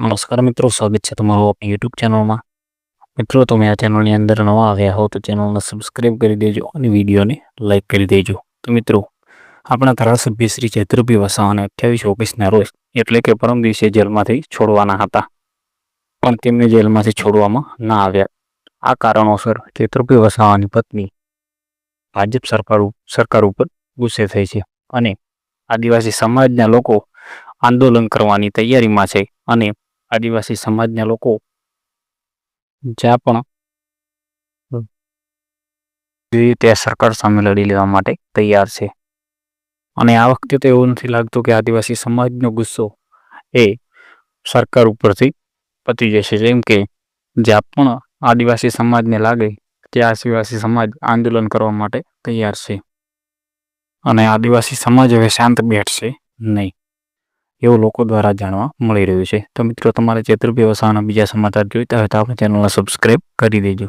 નમસ્કાર મિત્રો, સ્વાગત છે તમારું આપણી યુટ્યુબ ચેનલમાં મિત્રો, તમે આ ચેનલની અંદર નવા આવ્યા હો તો ચેનલને સબસ્ક્રાઈબ કરી દેજો અને વિડીયોને લાઇક કરી દેજો. તો મિત્રો, આપણા ધારાસભ્ય શ્રી ચૈત્રભાઈ વસાવાને અઠ્યાવીસ ઓગસ્ટના રોજ, એટલે કે પરમ દિવસે જેલમાંથી છોડવાના હતા. પણ તેમને જેલમાંથી છોડવામાં ના આવ્યા. આ કારણોસર ચૈત્રભાઈ વસાવાની પત્ની ભાજપ સરકાર સરકાર ઉપર ગુસ્સે થઈ છે અને આદિવાસી સમાજના લોકો આંદોલન કરવાની તૈયારીમાં છે અને આદિવાસી સમાજના લોકો જ્યાં પણ જોઈએ ત્યાં સરકાર સામે લડી લેવા માટે તૈયાર છે. અને આ વખતે તો એવું નથી લાગતું કે આદિવાસી સમાજનો ગુસ્સો એ સરકાર ઉપરથી પતી જશે. જેમ કે જ્યાં પણ આદિવાસી સમાજને લાગે ત્યાં આદિવાસી સમાજ આંદોલન કરવા માટે તૈયાર છે. અને આદિવાસી સમાજ હવે શાંત બેઠશે નહીં. એવું લોકો દ્વારા જાણવા મળી રહ્યું છે. તો મિત્રો, તમારે ચેતુર્ભી વસાવાના બીજા સમાચાર જોઈતા હોય તો આપણે ચેનલને સબસ્ક્રાઇબ કરી દેજો.